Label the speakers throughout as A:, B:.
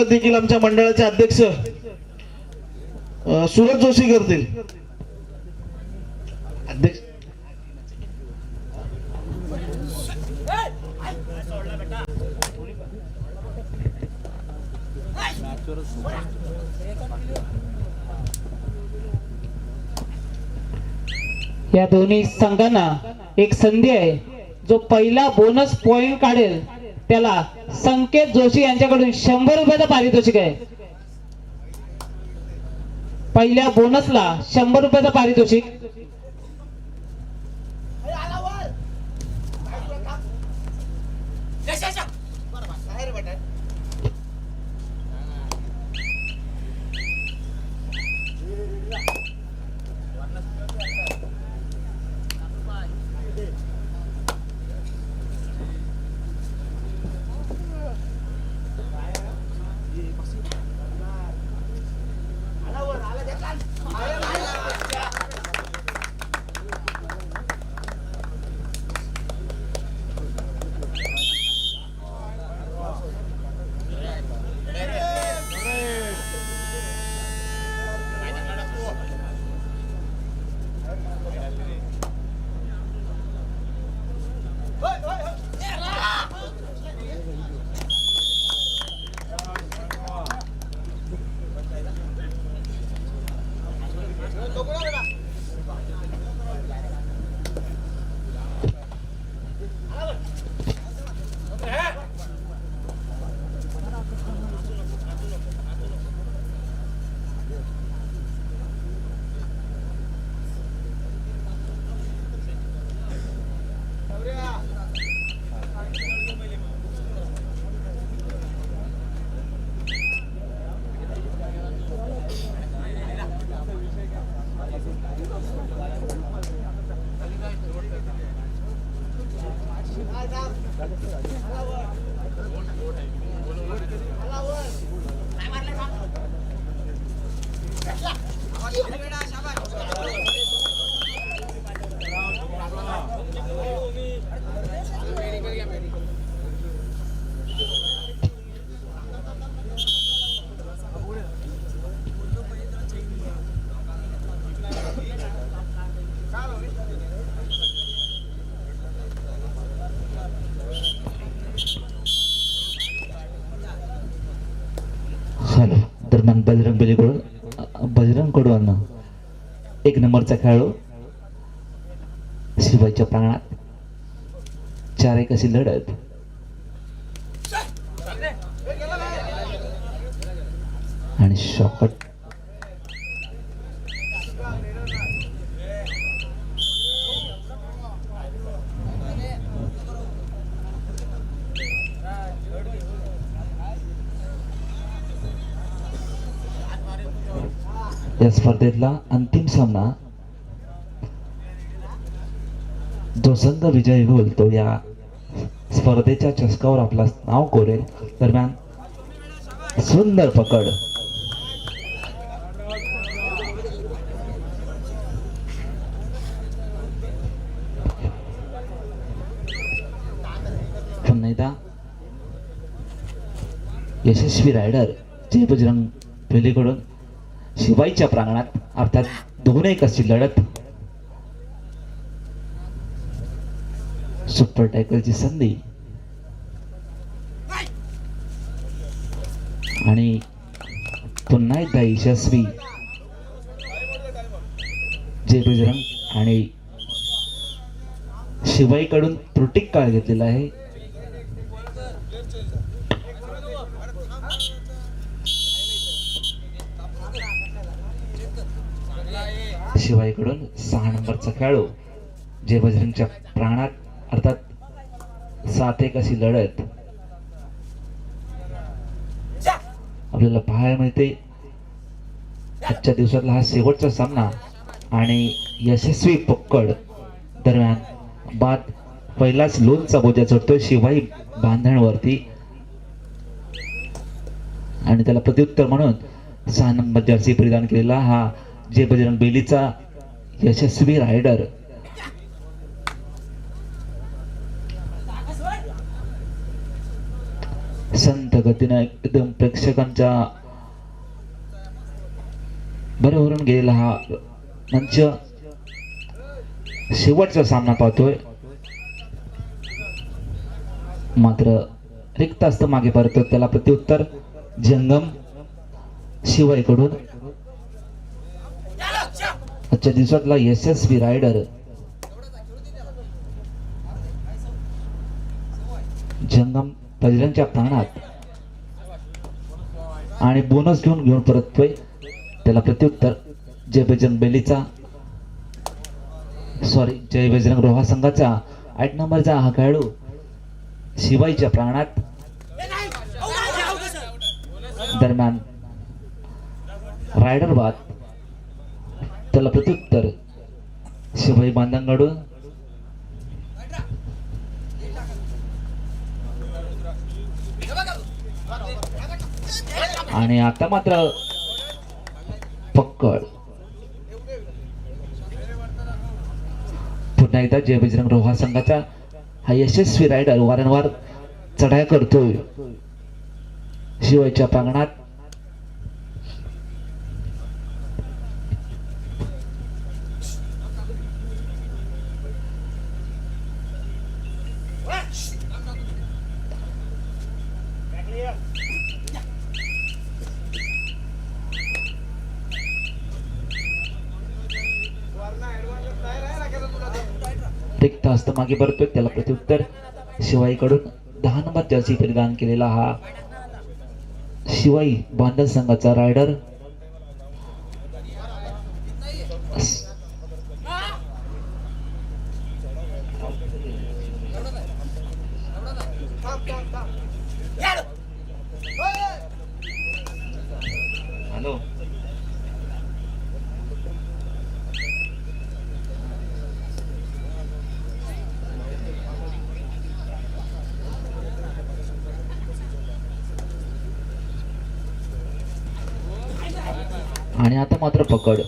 A: स्वागत देखील आमच्या मंडळाचे अध्यक्ष सूरज जोशी करतील. अध्यक्ष
B: या दोन्ही संघांना एक संधी आहे. जो पहिला बोनस पॉइंट काढेल त्याला संकेत जोशी यांच्याकडून शंभर रुपयाचं पारितोषिक आहे. पहिल्या बोनसला शंभर रुपयाचं पारितोषिक.
C: बजरंग बेलीकडून बजरंगकडून एक नंबरचा खेळाडू शिवायच्या प्रांगणात चार एक अशी लढत. आणि शॉकट या स्पर्धेतला अंतिम सामना जो संघ विजयी होईल तो या स्पर्धेच्या चषकावर आपला नाव कोरेल. दरम्यान सुंदर पकड. यशस्वी रायडर जय बजरंग पेलीकडून शिवाईच्या प्रांगणात अर्थात दोन एक अशी लढत. सुपर टॅकलची संधी. आणि पुन्हा एकदा यशस्वी. जय बजरंग. आणि शिवाईकडून त्रुटिक काळ घेतलेला आहे. शिवाईकडून सहा नंबरचा खेळाडू जे बजरंगच्या प्राणात अर्थात सात एक अशी लढत आपल्याला पाहायला मिळते. आजच्या दिवसातला हा शेवटचा सामना आणि यशस्वी पक्कड दरम्यान बाद पहिलाच लोनचा बोजा चढतोय शिवाई बांधणवरती. आणि त्याला प्रत्युत्तर म्हणून सहा नंबर जर्सी परिधान केलेला हा जे बजरंग बेलीचा यशस्वी रायडर संत गतीनं एकदम प्रेक्षकांच्या बरोबरून गेलेला हा मंच शेवटचा सामना पाहतोय. मात्र रिक्त असतं मागे परत त्याला प्रत्युत्तर जंगम शिवाईकडून. आजच्या दिवसातला यशस्वी रायडर जंगम पहिल्यांच्या प्राणात आणि बोनस घेऊन घेऊन परततोय त्याला प्रत्युत्तर. जय बजरंग बेलीचा. सॉरी जय बजरंग रोहा संघाचा. आठ नंबरचा हा खेळाडू. शिवाईच्या प्राणात. दरम्यान रायडर बाद. त्याला प्रत्युत्तर. शिवाई बांधांकडून. आणि आता मात्र पक्कड. पुन्हा एकदा जय बजरंग रोहा संघाचा हा यशस्वी रायडर वारंवार चढाया करतोय. शिवायच्या प्रांगणात हस्त मागे परतोय त्याला प्रत्युत्तर शिवाईकडून दहा नंबर जर्सी परिधान केलेला हा शिवाई बांधल संघाचा रायडर आणि आता मात्र पकड.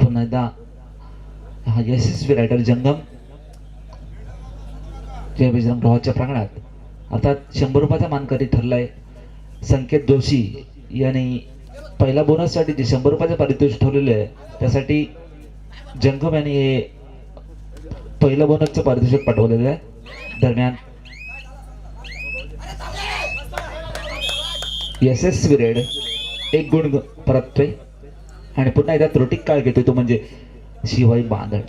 C: पुन्हा एकदा हा यशस्वी रायडर जंगम. जय बजरंग रोहाच्या प्रांगणात. अर्थात शंभर रुपयाचा मानकरी ठरलाय. संकेत जोशी यांनी पहिल्या बोनससाठी जे शंभर रुपयाचं पारितोषिक ठेवलेलं आहे त्यासाठी जंगम यांनी हे पहिलं बोनसचं पारितोषिक पाठवलेलं आहे. दरम्यान यशस्वी रेड. एक गुण ग- परततोय. आणि पुन्हा एकदा त्रुटिक काळ घेतोय तो म्हणजे शिवाई बांधड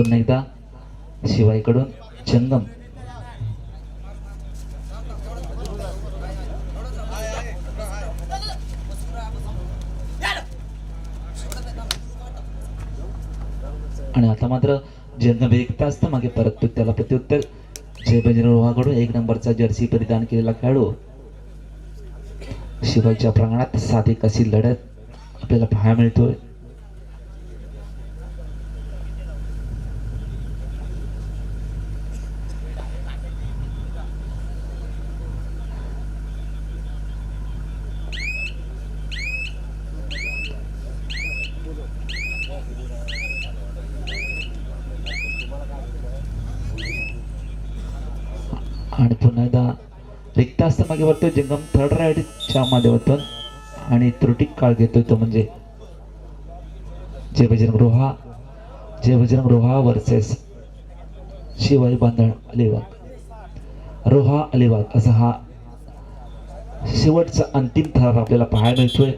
C: पुन्हा एकदा शिवाईकडून चंगम. आणि आता मात्र जन्म एक तास तर मागे परत त्याला प्रत्युत्तर. जय बजरंग एक नंबरचा जर्सी परिधान केलेला खेळाडू. शिवाईच्या प्रांगणात सात एक अशी लढत आपल्याला पाहायला मिळतोय आणि पुन्हा एकदा रिक्त असतं मागे वरतो जंगम थर्ड राईडच्या माध्यमातून आणि त्रुटी काळ घेतो तो म्हणजे जय बजरंग रोहा जय बजरंग रोहा वर्सेस शिवाई बांधण अलिबाग. रोहा अलिबाग असा हा शेवटचा अंतिम थर आपल्याला पाहायला मिळतोय.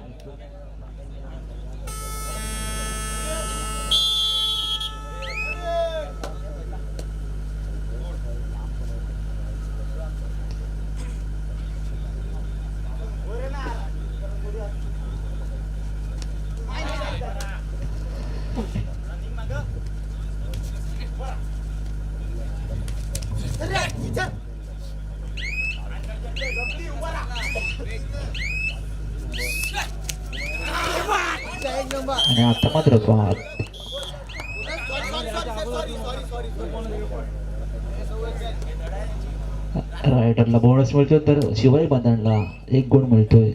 C: आणि आता मात्र बाद रायडरला बोनस मिळतोय तर शिवाय बांधणला एक गुण मिळतोय.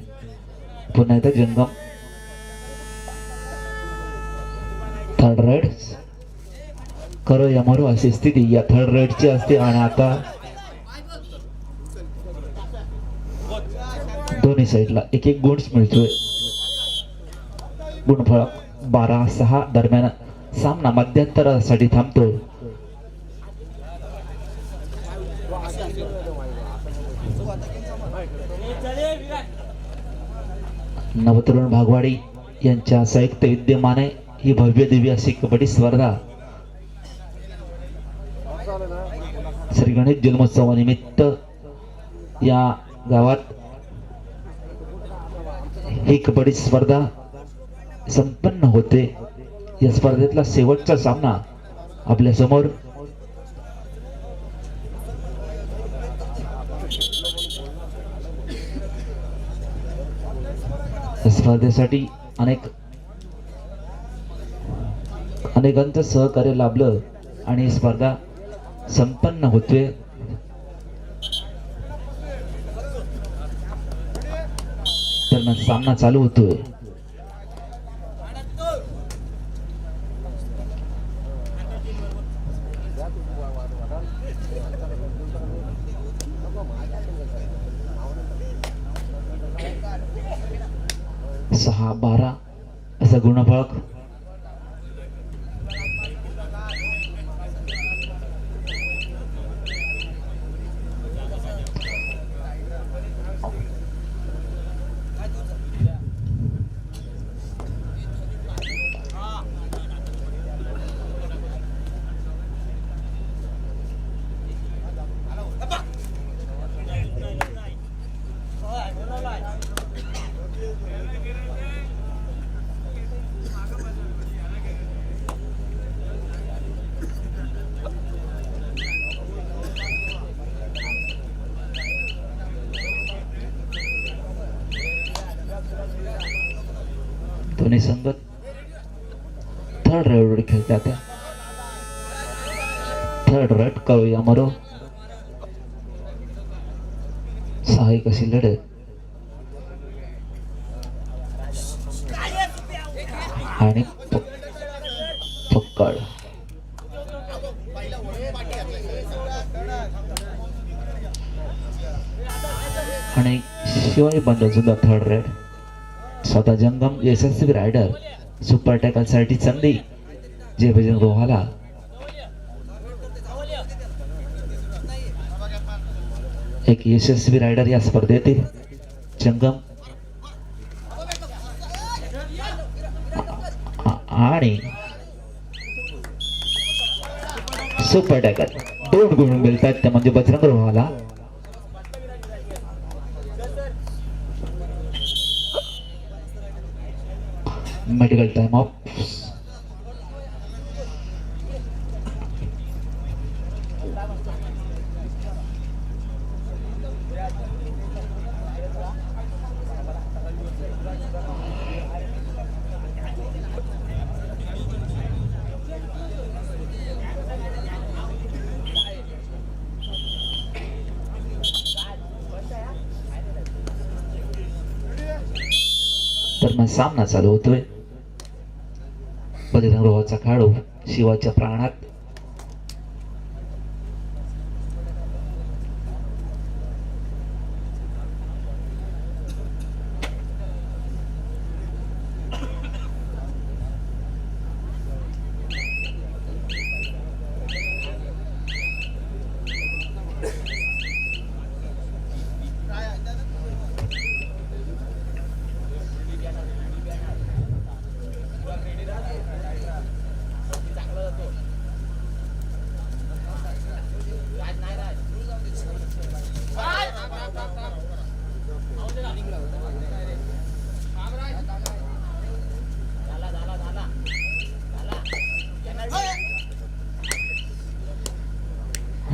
C: पुन्हा एकदा जंगम. थर्ड रेड करो या मरो अशी स्थिती. या थर्ड रेडची असते आणि आता दोन्ही साईडला एक एक गुण मिळतोय. गुणफळ बारा सहा दरम्यान सामना मध्यंतरासाठी थांबतोय नवतरुण भागवाडी यांच्या संयुक्त विद्यमाने ही भव्य दिव्य अशी कबड्डी स्पर्धा. श्री गणेश जन्मोत्सवानिमित्त या गावात ही कबड्डी स्पर्धा संपन्न होते. या स्पर्धेतला शेवटचा सामना आपल्यासमोर. स्पर्धेसाठी अनेक अनेकांचं सहकार्य लाभलं आणि स्पर्धा संपन्न होते. तर सामना चालू होतोय. सहा बारा असा गुणफळक दोन्ही संघ थर्ड राईडवर खेळतात. थर्ड राईट करूया मरो. सहाय्य कशी लढत आणि प- पक्कड आणि शिवाय बंद सुद्धा थर्ड रेड स्वतः जंगम यशस्वी रायडर सुपर टॅकलसाठी संधी जे भजन रोहाला. एक यशस्वी रायडर या स्पर्धेतील जंगम. आणि सुपर टॅकल. दोन गुण मिळतात त्या म्हणजे बजरंग रोहाला. मेडिकल टाइम ऑफ तर मग सामना चालू होतोय बजरंग रोहाचा काळू शिवाच्या प्राणात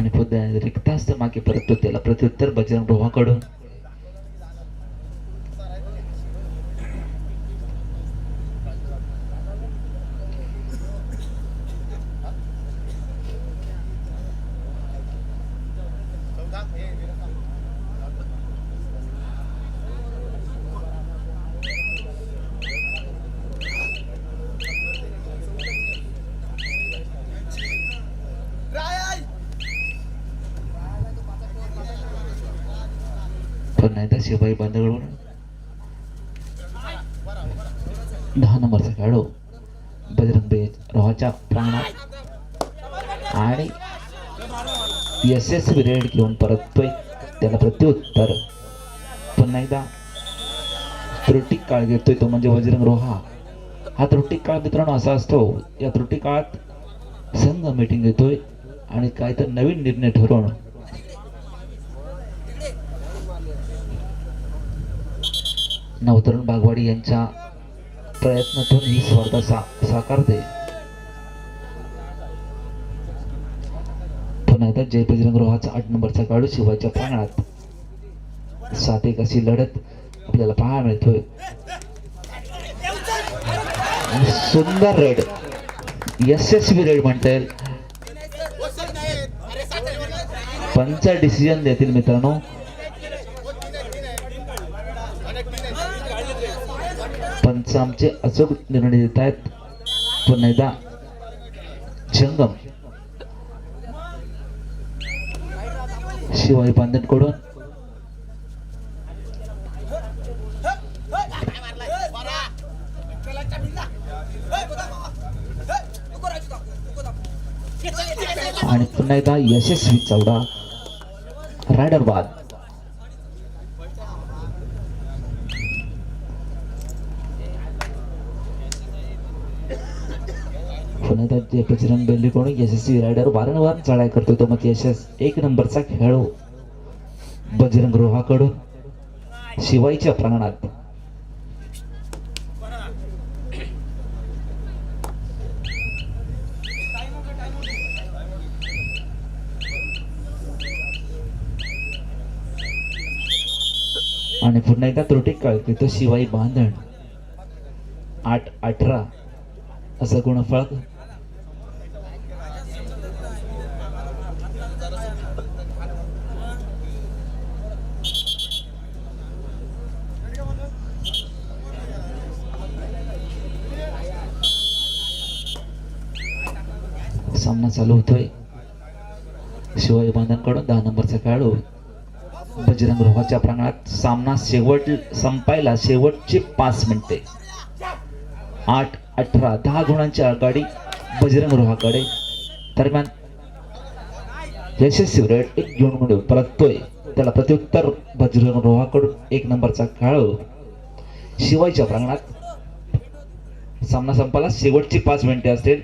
C: आणि रिक्त असतं मागे परत त्याला प्रत्युत्तर बजरंग रोहाकडून पण नाही तर शिवाई बांधकडून दहा नंबरचा खेळाडू बजरंग बेज रोहाच्या आणि यशस्वी रेड घेऊन परततोय त्याला प्रत्युत्तर. पुन्हा एकदा त्रुटी काळ घेतोय तो म्हणजे बजरंग रोहा हा त्रुटी काळ मित्रांनो असा असतो या त्रुटी काळात संघ मीटिंग घेतोय आणि काय तर नवीन निर्णय ठरवण नवतरुण बागवाडी यांच्या प्रयत्नातून ही स्पर्धा सा साकारते. पुन्हा एकदा आठ नंबरचा काढू शिवाच्या प्रांगणात सात एक अशी लढत आपल्याला पाहायला मिळतोय. सुंदर रेड यशस्वी रेड म्हणता येईल. पंच डिसिजन देतील मित्रांनो. पंच आमचे अचूक निर्णय देत आहेत. पुन्हा एकदा जंगम. शिवाय बांधणकडून. आणि पुन्हा एकदा यशस्वी चौदा. रायडर बाद फलंदाज बजरंग बेल्लीकडून यशस्वी रायडर वारंवार चढाई करतो तो मग यशस एक नंबरचा खेळू बजरंग रोहाकडून शिवाईच्या प्रांगणात आणि पुन्हा एकदा त्रुटी कळते तो शिवाई बांधण आठ अठरा असं गुणफळ सामना चालू होतोय. शिवाय बांधणकडून दहा नंबरचा खेळाडू बजरंग रोहाच्या प्रांगणात सामना शेवट संपायला शेवटची पाच मिनिटे. आठ अठरा दहा गुणांची आघाडी बजरंग रोहाकडे दरम्यान यशस्वी रेड एक घेऊन म्हणून परततोय. त्याला प्रत्युत्तर बजरंग रोहाकडून एक नंबरचा खेळाडू. शिवायच्या प्रांगणात सामना संपायला शेवटची पाच मिनिटे असतील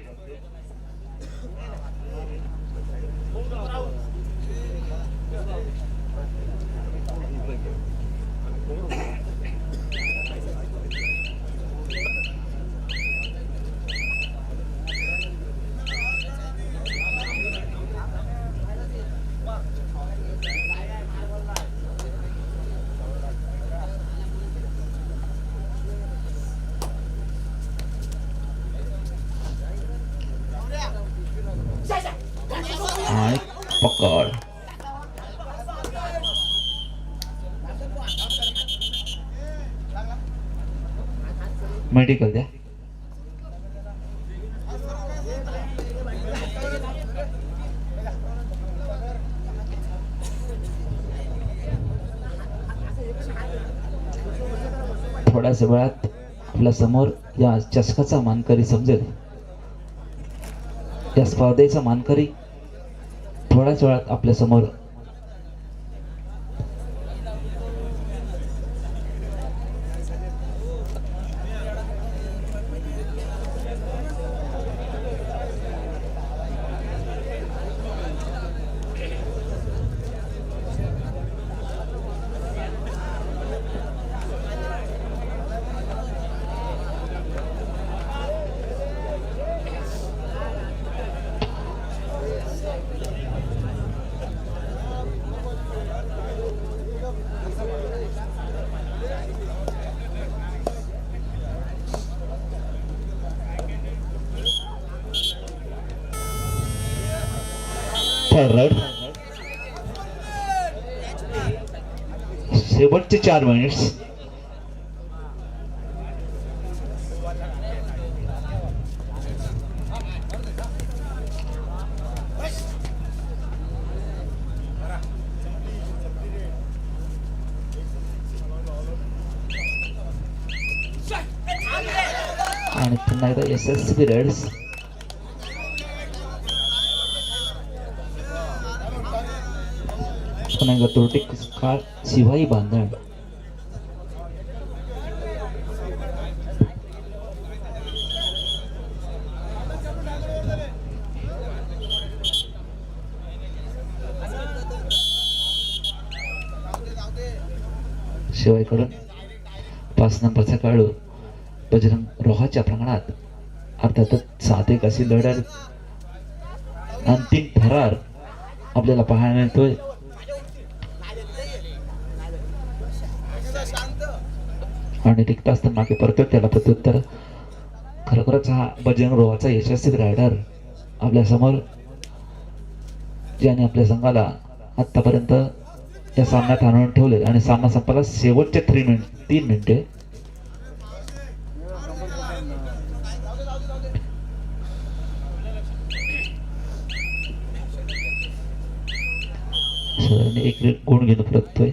C: आणि God. मेडिकल द्या थोड्याच वेळात आपल्यासमोर या चषकाचा मानकरी समजेल या स्पर्धेचा मानकरी थोड्याच वेळात आपल्यासमोर समोर शेवटचे चार मिनिट्स आणि पुन्हा एकदा एस एस पिरियड्स पुन्हा एकदा त्रुटी काळ शिवाई बांधण शिवायकडून पाच नंबरचा काळू बजरंग रोहाच्या प्रांगणात अर्थातच सात एक अशी लढत अंतिम थरार आपल्याला पाहायला मिळतोय. आणि रिक्त असताना मागे परतोय त्याला प्रत्युत्तर खरोखरच हा बजरंग रोहाचा यशस्वी रायडर आपल्यासमोर ज्याने आपल्या संघाला आतापर्यंत या सामन्यात आणून ठेवले. आणि सामना संपायला शेवटचे थ्री मिनिट तीन मिनिटे शिवाजीने एक गुण घेऊन परततोय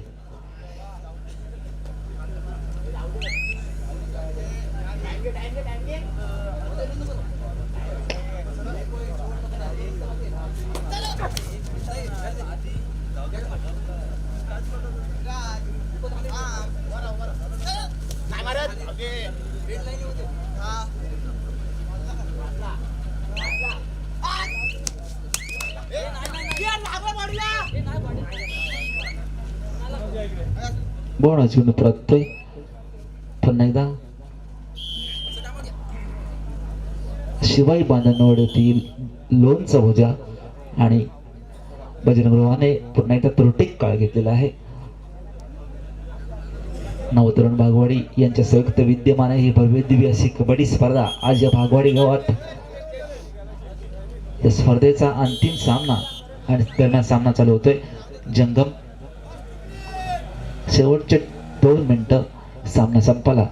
C: बोनस अजून परततोय पुन्हा एकदा शिवाय बांधणवडीतील लोणचा भुजा आणि भजनगृहाने पुन्हा एकदा त्रुटीक काळ घेतलेला आहे. नवतरुण भागवाडी यांच्या संयुक्त विद्यमान ही भव्य दिव्य अशी कबड्डी स्पर्धा आज या भागवाडी गावात. या स्पर्धेचा अंतिम सामना आणि दरम्यान सामना चालू होतोय. जंगम शेवटचे दोन मिनिटं सामना संपला.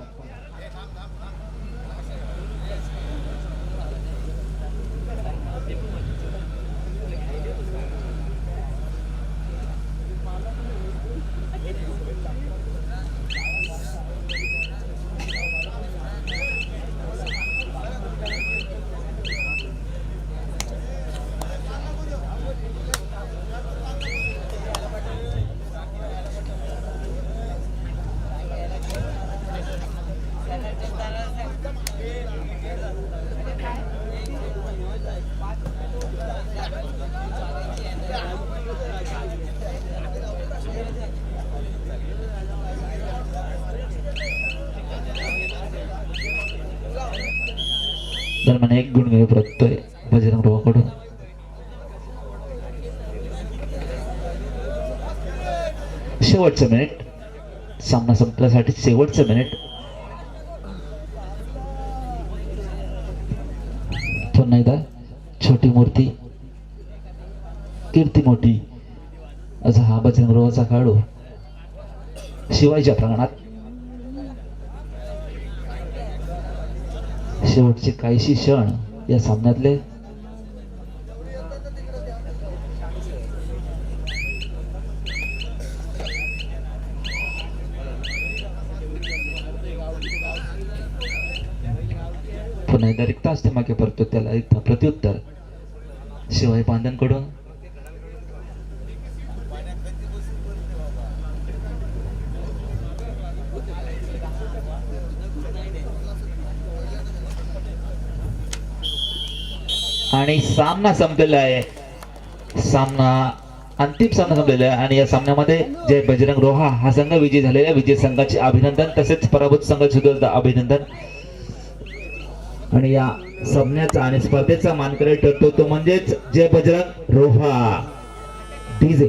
C: अनेक एक गुण घेऊन परततोय बजरंग रोवाकडून शेवटचं मिनिट सामना संपल्यासाठी शेवटचं मिनिट पुन्हा एकदा छोटी मूर्ती. कीर्ती मोठी. असा हा बजरंग रोवाचा काढू. शिवायच्या प्रांगणात. शेवटचे काहीशी क्षण या सामन्यातले पुन्हा एकदा रिक्त असते मागे परतो त्याला एकदा प्रत्युत्तर. शिवाय बांधणकडून आणि सामना संपलेला आहे. सामना अंतिम सामना संपलेला आहे आणि या सामन्यामध्ये जय बजरंग रोहा हा संघ विजय झालेला आहे. विजय संघाचे अभिनंदन तसेच पराभूत संघाचे सुद्धा अभिनंदन. आणि या सामन्याचा आणि स्पर्धेचा मानकरी ठरतो तो म्हणजेच जय बजरंग रोहा. डीजे.